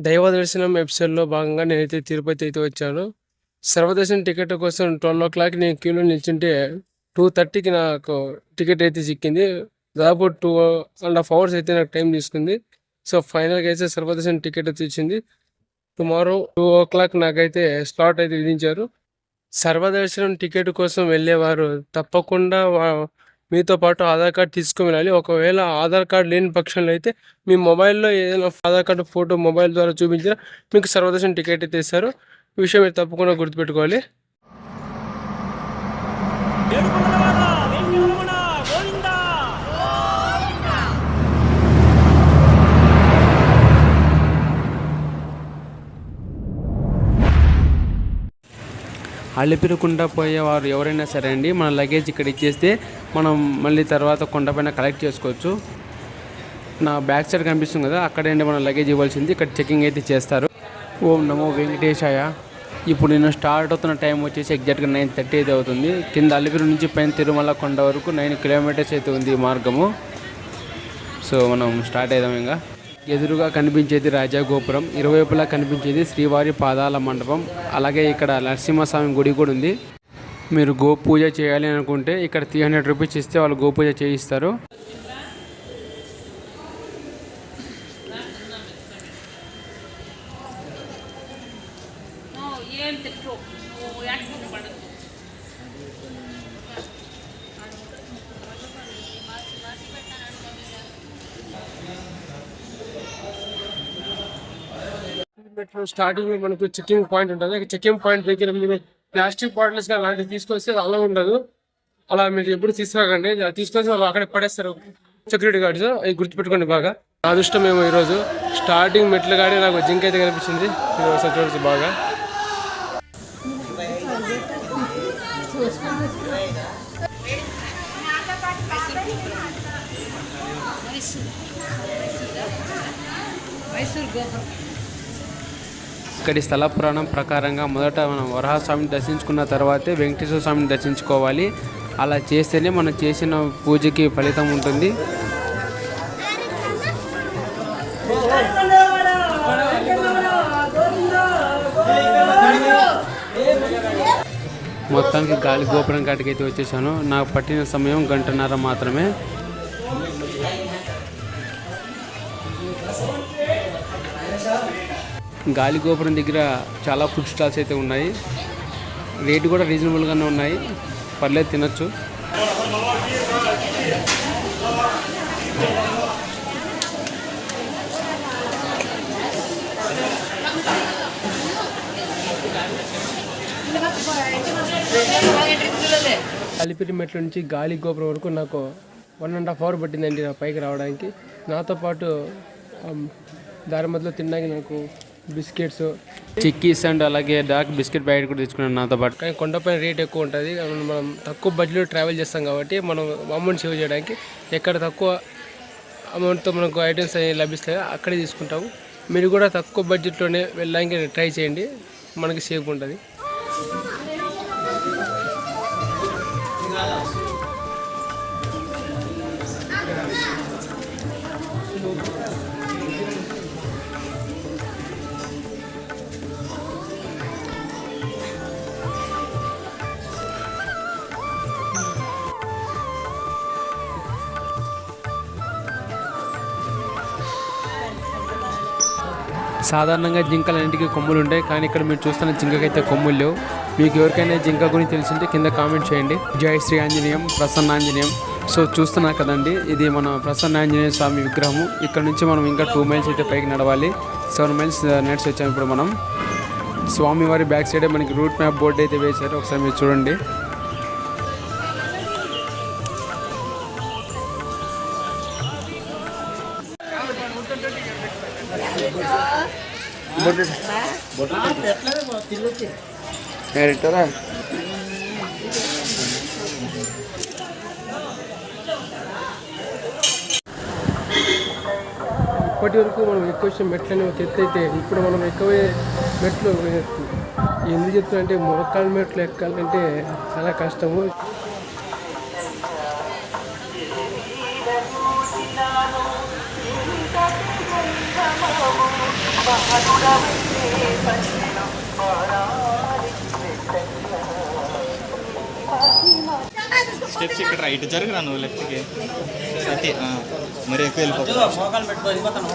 దైవ దర్శనం ఎపిసోడ్‌లో భాగంగా నేనైతే తిరుపతి అయితే వచ్చాను. సర్వదర్శనం టికెట్ కోసం 12:00కి నేను క్యూలో నిల్చుంటే 2:30కి నాకు టికెట్ అయితే చిక్కింది. దాదాపు 2 ½ అవర్స్ అయితే నాకు టైం తీసుకుంది. సో, ఫైనల్‌గా అయితే సర్వదర్శనం టికెట్ అయితే వచ్చింది. టుమారో 2:00 నాకైతే స్లాట్ అయితే విధించారు. సర్వదర్శనం టికెట్ కోసం వెళ్ళేవారు తప్పకుండా మీతో పాటు ఆధార్ కార్డ్ తీసుకుని వెళ్ళాలి. ఒకవేళ ఆధార్ కార్డ్ లేని పక్షంలో అయితే మీ మొబైల్‌లో ఏదైనా ఆధార్ కార్డు ఫోటో మొబైల్ ద్వారా చూపించినా మీకు సర్వదర్శన టికెట్ అయితే ఇస్తారు. ఈ విషయం మీరు తప్పకుండా గుర్తుపెట్టుకోవాలి. అలిపిరకుండా పోయేవారు ఎవరైనా సరే అండి మన లగేజ్ ఇక్కడ ఇచ్చేస్తే మనం మళ్ళీ తర్వాత కొండపైన కలెక్ట్ చేసుకోవచ్చు. నా బ్యాక్ సైడ్ కనిపిస్తుంది కదా అక్కడండి మన లగేజ్ ఇవ్వాల్సింది ఇక్కడ చెకింగ్ అయితే చేస్తారు. ఓం నమో వెంకటేశాయ. ఇప్పుడు నేను స్టార్ట్ అవుతున్న టైం వచ్చేసి ఎగ్జాక్ట్గా నైన్ థర్టీ అయితే అవుతుంది. కింద అలిపిరి నుంచి పైన తిరుమల కొండ వరకు నైన్ కిలోమీటర్స్ అయితే ఉంది ఈ మార్గము. సో మనం స్టార్ట్ అవుదాం ఇంకా. ఎదురుగా కనిపించేది రాజాగోపురం ఇరువైపులా కనిపించేది శ్రీవారి పాదాల మండపం అలాగే ఇక్కడ నరసింహస్వామి గుడి కూడా ఉంది. మీరు గోపూజ చేయాలి అనుకుంటే ఇక్కడ త్రీ హండ్రెడ్ రూపీస్ ఇస్తే వాళ్ళు గోపూజ చేయిస్తారు. మెట్రో స్టార్టింగ్ మనకు చెకింగ్ పాయింట్ ఉంటుంది. చెకింగ్ పాయింట్ దగ్గర మీరు ప్లాస్టిక్ బాటిల్స్ కానీ అలాంటివి తీసుకొస్తే అలా ఉండదు. అలా మీరు ఎప్పుడు తీసుకురాకండి. తీసుకొస్తే తీసుకొచ్చి వాళ్ళు అక్కడ పడేస్తారు సెక్యూరిటీ గార్డ్స్. అవి గుర్తుపెట్టుకోండి బాగా. నా అదృష్టం మేము ఈరోజు స్టార్టింగ్ మెట్లు కాడే నాకు జింక్ అయితే కనిపించింది. ఒకసారి చూడొచ్చు బాగా. మైసూర్ గోపురం ఇక్కడి స్థల పురాణం ప్రకారంగా మొదట మనం వరహస్వామిని దర్శించుకున్న తర్వాతే వెంకటేశ్వర స్వామిని దర్శించుకోవాలి. అలా చేస్తేనే మనం చేసిన పూజకి ఫలితం ఉంటుంది. మొత్తానికి గాలి గోపురం కాటికి అయితే వచ్చేసాను. నాకు పట్టిన సమయం గంటన్నర మాత్రమే. గాలి గోపురం దగ్గర చాలా ఫుడ్ స్టాల్స్ అయితే ఉన్నాయి. రేటు కూడా రీజనబుల్గానే ఉన్నాయి. పర్లేదు తినచ్చు. అలిపిరి మెట్ల నుంచి గాలి గోపురం వరకు నాకు వన్ అండ్ హాఫ్ అవర్ పట్టిందండి నా పైకి రావడానికి. నాతో పాటు దారి మధ్యలో తినడానికి నాకు బిస్కెట్స్. చిక్కీస్ అండ్ అలాగే డార్క్ బిస్కెట్ ప్యాకెట్ కూడా తెచ్చుకున్నాను నాతో పాటు. కానీ కొండపైన రేట్ ఎక్కువ ఉంటుంది. మనం మనం తక్కువ బడ్జెట్లో ట్రావెల్ చేస్తాం కాబట్టి మనం అమౌంట్ సేవ్ చేయడానికి ఎక్కడ తక్కువ అమౌంట్తో మనకు ఐటమ్స్ అనేవి లభిస్తాయో అక్కడే తీసుకుంటాము. మీరు కూడా తక్కువ బడ్జెట్లోనే వెళ్ళడానికి ట్రై చేయండి. మనకి సేఫ్ ఉంటుంది. సాధారణంగా జింకలన్నింటికి కొమ్ములు ఉంటాయి. కానీ ఇక్కడ మీరు చూస్తున్న జింకకైతే కొమ్ములు లేవు. మీకు ఎవరికైనా జింక గురించి తెలిసింటే కింద కామెంట్ చేయండి. జై శ్రీ ఆంజనేయం ప్రసన్నాంజనేయం. సో చూస్తున్నా కదండి ఇది మన ప్రసన్న ఆంజనేయ స్వామి విగ్రహము. ఇక్కడ నుంచి మనం ఇంకా టూ మైల్స్ అయితే పైకి నడవాలి. సెవెన్ మైల్స్ నడిచి వచ్చాం ఇప్పుడు మనం. స్వామివారి బ్యాక్ సైడే మనకి రూట్ మ్యాప్ బోర్డు అయితే వేశారు. ఒకసారి మీరు చూడండి. ఇప్పటి వరకు మనం ఎక్కువ వచ్చే మెట్లని ఒక ఎత్తు అయితే ఇప్పుడు మనం ఎక్కువే మెట్లు ఎత్తు ఎందుకు చెప్తున్నా అంటే మోకాళ్ళ మెట్లు ఎక్కాలంటే చాలా కష్టము. స్టెప్స్ ఇక్కడ రైట్ జరుగురా నువ్వు లెఫ్ట్కి సతి మరి ఎక్కువ వెళ్ళిపోతాను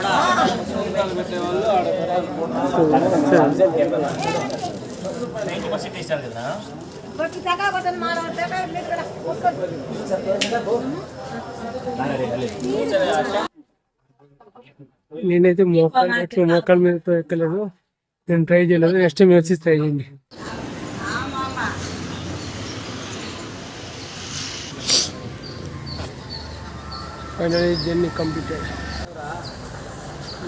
నేనైతే మోకాలు ఎట్లా మోకాల మీదతో ఎక్కలేదు. నేను ట్రై చేయలేదు. నెక్స్ట్ టైం వచ్చి ట్రై చేయండి. ఫైనల్ జర్నీ కంప్లీటెడ్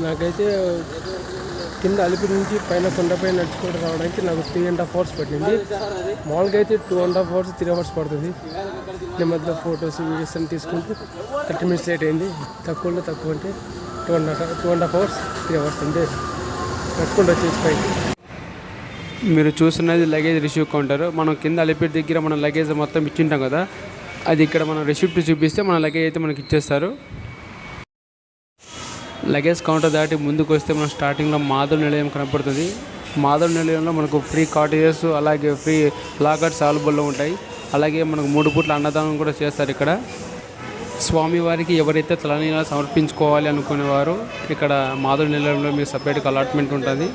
నాకైతే కింద అలిపి నుంచి పైన కొండపై నడుచుకుంటూ రావడానికి నాకు త్రీ అండ్ హాఫ్ అవర్స్ పట్టింది. మామూలుగా అయితే two and half hours three hours పడుతుంది. ఈ మధ్య ఫొటోస్ వీడియోస్ అన్ని తీసుకుంటూ థర్టీ మినిట్స్ లేట్ అయింది. తక్కువలో తక్కువ అంటే two and half two and half hours three hours అంతే నడుచుకుంటూ వచ్చేసి పైకి. మీరు చూస్తున్నది లగేజ్ రిసీవ్ కౌంటర్. మనం కింద అలిపేట దగ్గర మన లగేజ్ మొత్తం ఇచ్చింటాం కదా. అది ఇక్కడ మనం రిసిప్ట్ చూపిస్తే మన లగేజ్ అయితే మనకి ఇచ్చేస్తారు. లగేజ్ కౌంటర్ దాటి ముందుకు వస్తే మనం స్టార్టింగ్లో మాధవ్ నిలయం కనపడుతుంది. మాధవ్ నిలయంలో మనకు ఫ్రీ కాటేజెస్ అలాగే ఫ్రీ లాకర్స్ అవైలబుల్లో ఉంటాయి. అలాగే మనకు మూడు పూట్ల అన్నదానం కూడా చేస్తారు ఇక్కడ. స్వామివారికి ఎవరైతే తలనీలా సమర్పించుకోవాలి అనుకునేవారు ఇక్కడ మాధవ నిలయంలో మీకు సపరేట్గా అలాట్మెంట్ ఉంటుంది.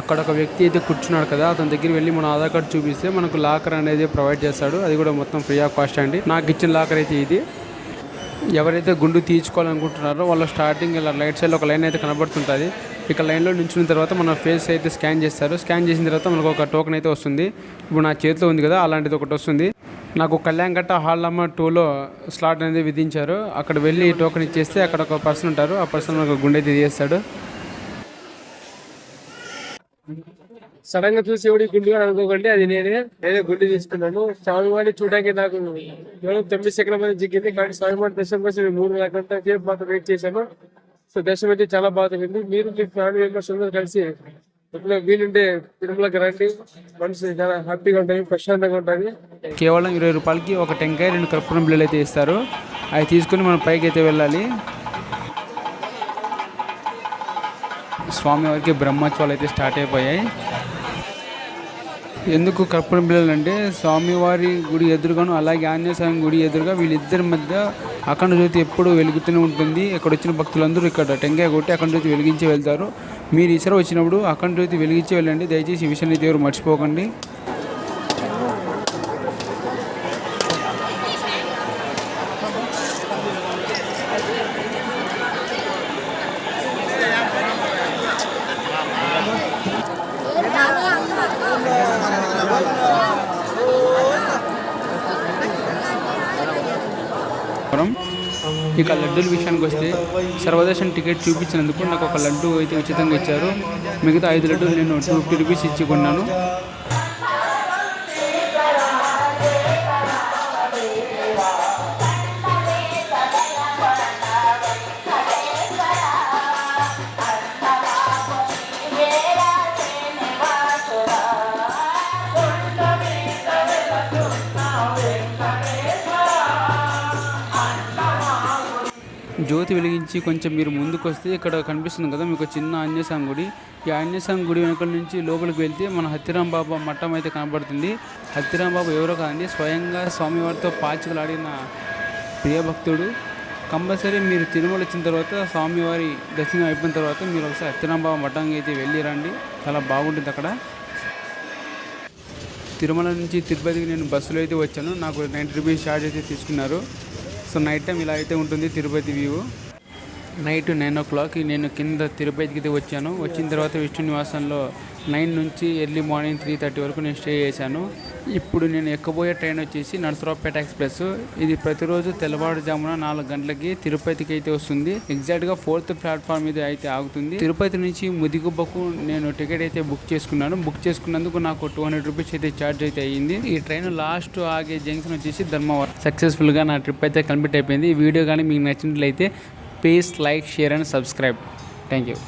అక్కడ ఒక వ్యక్తి అయితే కూర్చున్నాడు కదా అతని దగ్గర వెళ్ళి మన ఆధార్ కార్డు చూపిస్తే మనకు లాకర్ అనేది ప్రొవైడ్ చేస్తాడు. అది కూడా మొత్తం ఫ్రీ ఆఫ్ కాస్ట్ అండి. నాకు ఇచ్చిన లాకర్ అయితే ఇది. ఎవరైతే గుండు తీయించుకోవాలనుకుంటున్నారో వాళ్ళ స్టార్టింగ్ ఇలా రైట్ సైడ్లో ఒక లైన్ అయితే కనబడుతుంటుంది. ఇక లైన్లో నించున్న తర్వాత మన ఫేస్ అయితే స్కాన్ చేస్తారు. స్కాన్ చేసిన తర్వాత మనకు ఒక టోకెన్ అయితే వస్తుంది. ఇప్పుడు నా చేతిలో ఉంది కదా అలాంటిది ఒకటి వస్తుంది. నాకు కళ్యాణ్ గట్ట హాల్ నెంబర్ టూలో స్లాట్ అనేది విధించారు. అక్కడ వెళ్ళి టోకెన్ ఇచ్చేస్తే అక్కడ ఒక పర్సన్ ఉంటారు. ఆ పర్సన్ మనకు గుండె అయితే తీసేస్తాడు. సడన్గా చూసి ఎవడి గుండు అనుకోకండి అది నేనే నేనే గుండు తీసుకున్నాను. స్వామివారిని చూడడానికి నాకు కేవలం తొమ్మిది సెకండ్ల మంది జిగ్గింది కానీ స్వామివారి దర్శనం కోసం నేను మూడు గంటల సేపు మాత్రం వెయిట్ చేశాను. సో దర్శనం అయితే చాలా బాగా జరిగింది. మీరు మీ ఫ్యామిలీ మెంబర్స్ అందరూ కలిసి వీలుంటే తిరుమలకి రండి. మనసు చాలా హ్యాపీగా ఉంటుంది ప్రశాంతంగా ఉంటుంది. కేవలం ఇరవై రూపాయలకి ఒక టెంకాయ రెండు కర్పూరం బిళ్ళలు అయితే ఇస్తారు. అవి తీసుకుని మనం పైకి అయితే వెళ్ళాలి. స్వామివారికి బ్రహ్మోత్సవాలు అయితే స్టార్ట్ అయిపోయాయి. ఎందుకు కర్పూరం పిల్లలు అంటే స్వామివారి గుడి ఎదురుగాను అలాగే ఆంజనేయ స్వామి గుడి ఎదురుగా వీళ్ళిద్దరి మధ్య అఖండ జ్యోతి ఎప్పుడు వెలుగుతూనే ఉంటుంది. ఇక్కడ వచ్చిన భక్తులందరూ ఇక్కడ టెంకాయ కొట్టి అఖండ జ్యోతి వెలిగించి వెళ్తారు. మీరు ఈసారి వచ్చినప్పుడు అఖండ జ్యోతి వెలిగించి వెళ్ళండి. దయచేసి ఈ విషయాన్ని అయితే ఎవరు మర్చిపోకండి. ఇక లడ్డూల విషయానికి వస్తే సర్వదర్శన్ టికెట్ చూపించినందుకు నాకు ఒక లడ్డు అయితే ఉచితంగా ఇచ్చారు. మిగతా ఐదు లడ్డూలు నేను టూ ఫిఫ్టీ రూపీస్ ఇచ్చి కొన్నాను. జ్యోతి వెలిగించి కొంచెం మీరు ముందుకు వస్తే ఇక్కడ కనిపిస్తుంది కదా మీకు చిన్న ఆంజనేయస్వామి గుడి. ఈ ఆంజనేయస్వామి గుడి వెనుక నుంచి లోపలికి వెళ్తే మన హత్తిరాం బాబా మఠం అయితే కనబడుతుంది. హత్తిరాం బాబు ఎవరో కాదండి స్వయంగా స్వామివారితో పాచికలాడిన ప్రియభక్తుడు కంపల్సరీ మీరు తిరుమల వచ్చిన తర్వాత స్వామివారి దర్శనం అయిపోయిన తర్వాత మీరు ఒకసారి హత్తిరాం బాబా మఠంకి అయితే వెళ్ళి రండి. చాలా బాగుంటుంది అక్కడ. తిరుమల నుంచి తిరుపతికి నేను బస్సులో అయితే వచ్చాను. నాకు నైంటీ రూపీస్ ఛార్జ్ అయితే తీసుకున్నారు. సో నైట్ టైం ఇలా అయితే ఉంటుంది Tirupati view night nine o'clock నేను కింద తిరుపతికి అయితే వచ్చాను. వచ్చిన తర్వాత విష్ణు నివాసంలో నైన్ నుంచి ఎర్లీ మార్నింగ్ త్రీ థర్టీ వరకు నేను స్టే చేశాను. ఇప్పుడు నేను ఎక్కబోయే ట్రైన్ వచ్చేసి నరసరావుపేట ఎక్స్ప్రెస్ ఇది ప్రతిరోజు తెల్లవారుజామున నాలుగు గంటలకి తిరుపతికి అయితే వస్తుంది. ఎగ్జాక్ట్గా ఫోర్త్ ప్లాట్ఫామ్ మీద అయితే ఆగుతుంది. తిరుపతి నుంచి ముదిగుబ్బకు నేను టికెట్ అయితే బుక్ చేసుకున్నాను. బుక్ చేసుకున్నందుకు నాకు టూ హండ్రెడ్ రూపీస్ అయితే ఛార్జ్ అయితే అయ్యింది. ఈ ట్రైన్ లాస్ట్ ఆగే జంక్షన్ వచ్చేసి ధర్మవరం. సక్సెస్ఫుల్గా నా ట్రిప్ అయితే కంప్లీట్ అయిపోయింది. ఈ వీడియో కానీ మీకు నచ్చినట్లయితే please like share and subscribe thank you